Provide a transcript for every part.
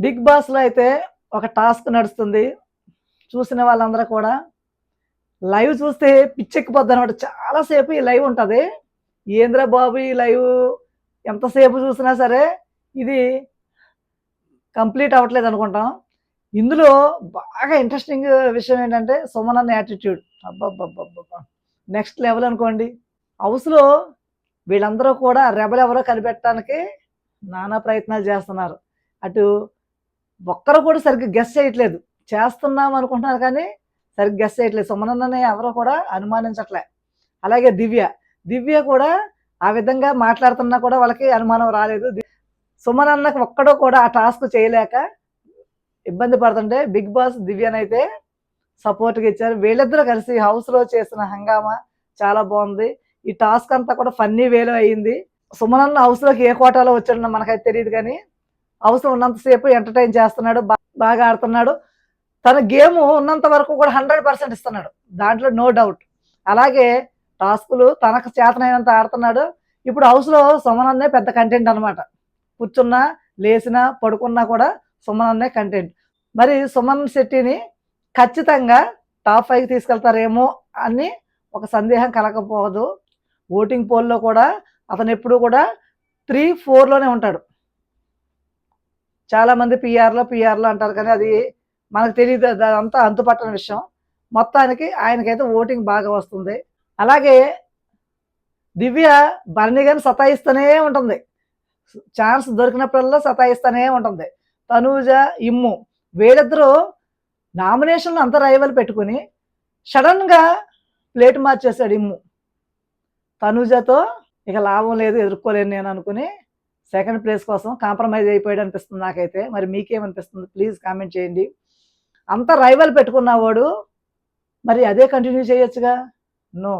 Big బాస్లో అయితే ఒక టాస్క్ నడుస్తుంది. చూసిన వాళ్ళందరూ కూడా లైవ్ చూస్తే పిచ్చెక్కిపోద్ది అనమాట చాలాసేపు ఈ లైవ్ ఉంటుంది. ఏంద్ర బాబు ఈ లైవ్? ఎంతసేపు చూసినా సరే ఇది కంప్లీట్ అవ్వట్లేదు అనుకుంటాం. ఇందులో బాగా ఇంట్రెస్టింగ్ విషయం ఏంటంటే సుమన్ యాటిట్యూడ్. అబ్బబ్బబ్బబ్బబ్బా. నెక్స్ట్ లెవెల్ అనుకోండి. హౌస్లో వీళ్ళందరూ కూడా రెబల్ ఎవరో కనిపెట్టడానికి నానా ప్రయత్నాలు చేస్తున్నారు. అటు ఒక్కరు కూడా సరిగ్గా గెస్ చేయట్లేదు. చేస్తున్నాం అనుకుంటున్నారు కానీ సరిగ్గా గెస్ చేయట్లేదు. సుమనన్నని ఎవరో కూడా అనుమానించట్లే. అలాగే దివ్య. దివ్య కూడా ఆ విధంగా మాట్లాడుతున్నా కూడా వాళ్ళకి అనుమానం రాలేదు. సుమనన్నకు ఒక్కడో కూడా ఆ టాస్క్ చేయలేక ఇబ్బంది పడుతుంటే బిగ్ బాస్ దివ్యనైతే సపోర్ట్గా ఇచ్చారు. వీళ్ళిద్దరూ కలిసి హౌస్లో చేసిన హంగామా చాలా బాగుంది. ఈ టాస్క్ అంతా కూడా ఫన్నీ వేలో అయ్యింది సుమనన్న హౌస్లోకి ఏ కోటాలో వచ్చాడో మనకైతే తెలియదు కానీ హౌస్ ఉన్నంతసేపు ఎంటర్టైన్ చేస్తున్నాడు బాగా ఆడుతున్నాడు. తన గేమ్ ఉన్నంత వరకు కూడా హండ్రెడ్ పర్సెంట్ ఇస్తున్నాడు. దాంట్లో నో డౌట్. అలాగే టాస్కులు తనకు చేతనైనంత ఆడుతున్నాడు. ఇప్పుడు హౌస్లో సుమనన్నే పెద్ద కంటెంట్ అనమాట కూర్చున్నా లేచినా పడుకున్నా కూడా సుమనన్నే కంటెంట్ మరి సుమన్ శెట్టిని ఖచ్చితంగా టాప్ ఫైవ్ తీసుకెళ్తారేమో అని ఒక సందేహం కలగకపోదు. ఓటింగ్ పోల్లో కూడా అతను ఎప్పుడు కూడా త్రీ ఫోర్లోనే ఉంటాడు. చాలామంది పిఆర్లో పిఆర్లో అంటారు కానీ అది మనకు తెలియదు. అదంతా అంతుపట్టని విషయం. మొత్తానికి ఆయనకైతే ఓటింగ్ బాగా వస్తుంది. అలాగే దివ్య బర్ణిగాని సతాయిస్తూనే ఉంటుంది. ఛాన్స్ దొరికినప్పుడల్లా సతాయిస్తూనే ఉంటుంది. తనూజ ఇమ్ము వీళ్ళిద్దరూ నామినేషన్లో అంత రైవల్ పెట్టుకుని సడన్గా ప్లేట్ మార్చేశాడు ఇమ్ము. తనూజతో ఇక లాభం లేదు ఎదుర్కోలేను నేను అనుకుని సెకండ్ ప్లేస్ కోసం కాంప్రమైజ్ అయిపోయాడు అనిపిస్తుంది నాకైతే. మరి మీకేమనిపిస్తుంది? ప్లీజ్ కామెంట్ చేయండి. అంత రైవల్ పెట్టుకున్నవాడు మరి అదే కంటిన్యూ చేయొచ్చుగా? నో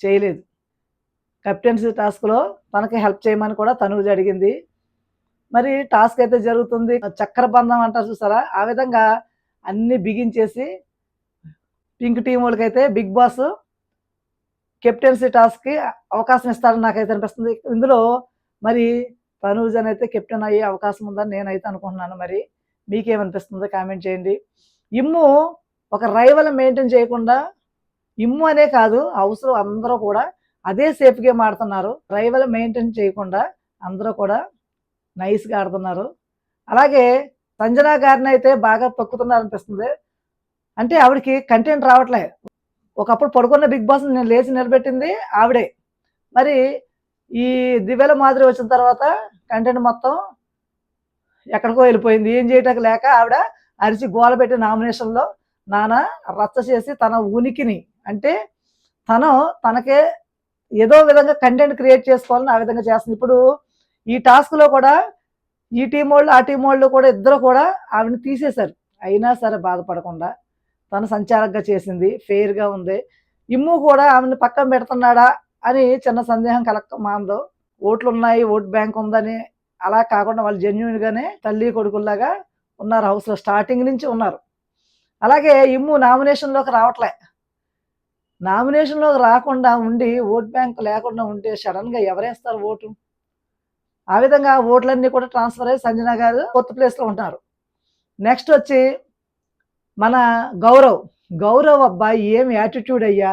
చేయలేదు. కెప్టెన్సీ టాస్క్లో తనకి హెల్ప్ చేయమని కూడా తనూజ అడిగింది మరి టాస్క్ అయితే జరుగుతుంది. చక్కెర బంధం అంటారు చూసారా? ఆ విధంగా అన్ని బిగించేసి పింక్ టీం వాళ్ళకైతే బిగ్ బాస్ కెప్టెన్సీ టాస్క్కి అవకాశం ఇస్తారని నాకైతే అనిపిస్తుంది. ఇందులో మరి తనూజన్ అయితే కెప్టెన్ అయ్యే అవకాశం ఉందని నేనైతే అనుకుంటున్నాను మరి. మీకేమనిపిస్తుందో కామెంట్ చేయండి. ఇమ్ము ఒక రైవల్ మెయింటైన్ చేయకుండా ఇమ్ము అనే కాదు అవసరం అందరూ కూడా అదే సేఫ్ గేమ్ ఆడుతున్నారు. రైవల్ మెయింటైన్ చేయకుండా అందరూ కూడా నైస్గా ఆడుతున్నారు. అలాగే సంజనా గారిని అయితే బాగా తొక్కుతున్నారనిపిస్తుంది. అంటే ఆవిడకి కంటెంట్ రావట్లే. ఒకప్పుడు పడుకున్న బిగ్ బాస్ నేను లేచి నిలబెట్టింది ఆవిడే. మరి ఈ దివ్యల మాదిరి వచ్చిన తర్వాత కంటెంట్ మొత్తం ఎక్కడికో వెళ్ళిపోయింది. ఏం చేయటం లేక ఆవిడ అరిచి గోల పెట్టి నామినేషన్లో నాన్న రచ్చ చేసి తన ఉనికిని అంటే తను తనకే ఏదో విధంగా కంటెంట్ క్రియేట్ చేసుకోవాలని ఆ విధంగా చేస్తుంది. ఇప్పుడు ఈ టాస్క్లో కూడా ఈ టీం వాళ్ళు ఆ టీం వాళ్ళు కూడా ఇద్దరు కూడా ఆవిడని తీసేశారు. అయినా సరే బాధపడకుండా తను సంచారంగా చేసింది ఫెయిర్గా ఉంది. ఇమ్ము కూడా ఆమెను పక్కన పెడుతున్నాడా అని చిన్న సందేహం కలక్క మాందో ఓట్లు ఉన్నాయి ఓట్ బ్యాంక్ ఉందని అలా కాకుండా వాళ్ళు జెన్యున్గానే తల్లి కొడుకుల్లాగా ఉన్నారు హౌస్లో స్టార్టింగ్ నుంచి ఉన్నారు. అలాగే ఇమ్ము నామినేషన్లోకి రావట్లే. నామినేషన్లోకి రాకుండా ఉండి ఓట్ బ్యాంక్ లేకుండా ఉంటే సడన్గా ఎవరేస్తారు ఓటు? ఆ విధంగా ఓట్లన్నీ కూడా ట్రాన్స్ఫర్ అయ్యి సంజన గారు కొత్త ప్లేస్లో ఉంటారు నెక్స్ట్ వచ్చి మన గౌరవ్. గౌరవ్ అబ్బాయి ఏం యాటిట్యూడ్ అయ్యా?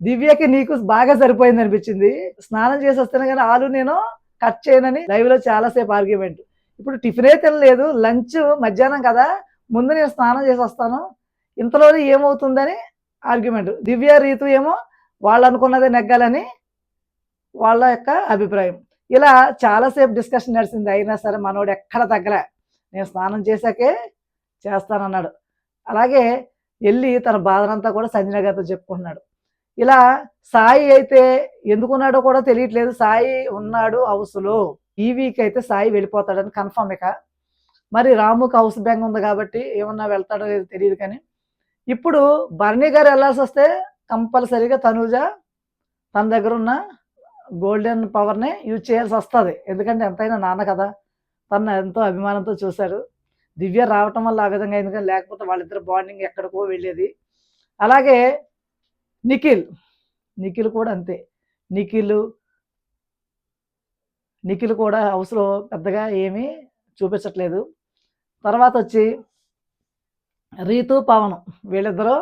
దివ్యకి నీకు బాగా సరిపోయింది అనిపించింది. స్నానం చేసి వస్తేనే కానీ ఆలు నేను కట్ చేయనని లైవ్లో చాలాసేపు ఆర్గ్యుమెంట్ ఇప్పుడు టిఫినే తినలేదు లంచ్ మధ్యాహ్నం కదా ముందు నేను స్నానం చేసి వస్తాను. ఇంతలోనే ఏమవుతుందని ఆర్గ్యుమెంట్ దివ్య రీతు ఏమో వాళ్ళు అనుకున్నదే నెగ్గాలని వాళ్ళ యొక్క అభిప్రాయం. ఇలా చాలాసేపు డిస్కషన్ నడిచింది. అయినా సరే మనోడు ఎక్కడ తగ్గలే. నేను స్నానం చేశాకే చేస్తానన్నాడు. అలాగే వెళ్ళి తన బాధనంతా కూడా సంజన గారితో చెప్పుకుంటున్నాడు. ఇలా సాయి అయితే ఎందుకున్నాడో కూడా తెలియట్లేదు. సాయి ఉన్నాడు హౌస్లో. ఈ వీక్ అయితే సాయి వెళ్ళిపోతాడని కన్ఫర్మ్ ఇక. మరి రాముకి హౌస్ బ్యాంక్ ఉంది కాబట్టి ఏమన్నా వెళ్తాడో లేదో తెలియదు కానీ. ఇప్పుడు భరణి గారు వెళ్ళాల్సి వస్తే కంపల్సరీగా తనూజ తన దగ్గర ఉన్న గోల్డెన్ పవర్నే యూజ్ చేయాల్సి వస్తుంది. ఎందుకంటే ఎంతైనా నాన్న కదా. తను ఎంతో అభిమానంతో చూశాడు దివ్య రావటం వల్ల ఆ విధంగా అయింది కానీ లేకపోతే వాళ్ళిద్దరు బాండింగ్ ఎక్కడికో వెళ్ళేది. అలాగే నిఖిల్ నిఖిల్ కూడా అంతే. నిఖిల్ నిఖిల్ కూడా హౌస్లో పెద్దగా ఏమీ చూపించట్లేదు. తర్వాత వచ్చి రీతు పవన్. వీళ్ళిద్దరూ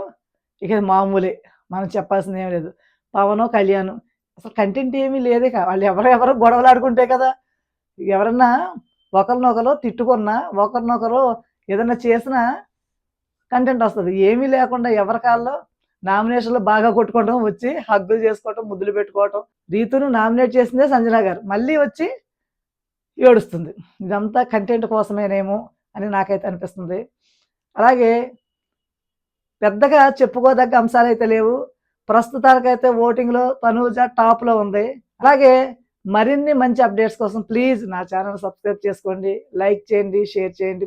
ఇక మామూలే. మనం చెప్పాల్సింది ఏమి లేదు. పవను కళ్యాణ్. అసలు కంటెంట్ ఏమీ లేదే వాళ్ళు ఎవరు ఎవరు గొడవలు ఆడుకుంటే కదా. ఎవరన్నా ఒకరినొకరు తిట్టుకున్నా ఒకరినొకరు ఏదైనా చేసినా కంటెంట్ వస్తుంది. ఏమీ లేకుండా ఎవరి కాల్లో నామినేషన్లు బాగా కొట్టుకోవడం వచ్చి హగ్గులు చేసుకోవటం ముద్దులు పెట్టుకోవటం. రీతును నామినేట్ చేసిందే సంజన గారు. మళ్ళీ వచ్చి ఏడుస్తుంది. ఇదంతా కంటెంట్ కోసమేనేమో అని నాకైతే అనిపిస్తుంది. అలాగే పెద్దగా చెప్పుకోదగ్గ అంశాలు అయితే లేవు. ప్రస్తుతానికైతే ఓటింగ్లో తనూజ టాప్లో ఉంది. అలాగే మరిన్ని మంచి అప్డేట్స్ కోసం ప్లీజ్ నా ఛానల్ సబ్స్క్రైబ్ చేసుకోండి. లైక్ చేయండి షేర్ చేయండి.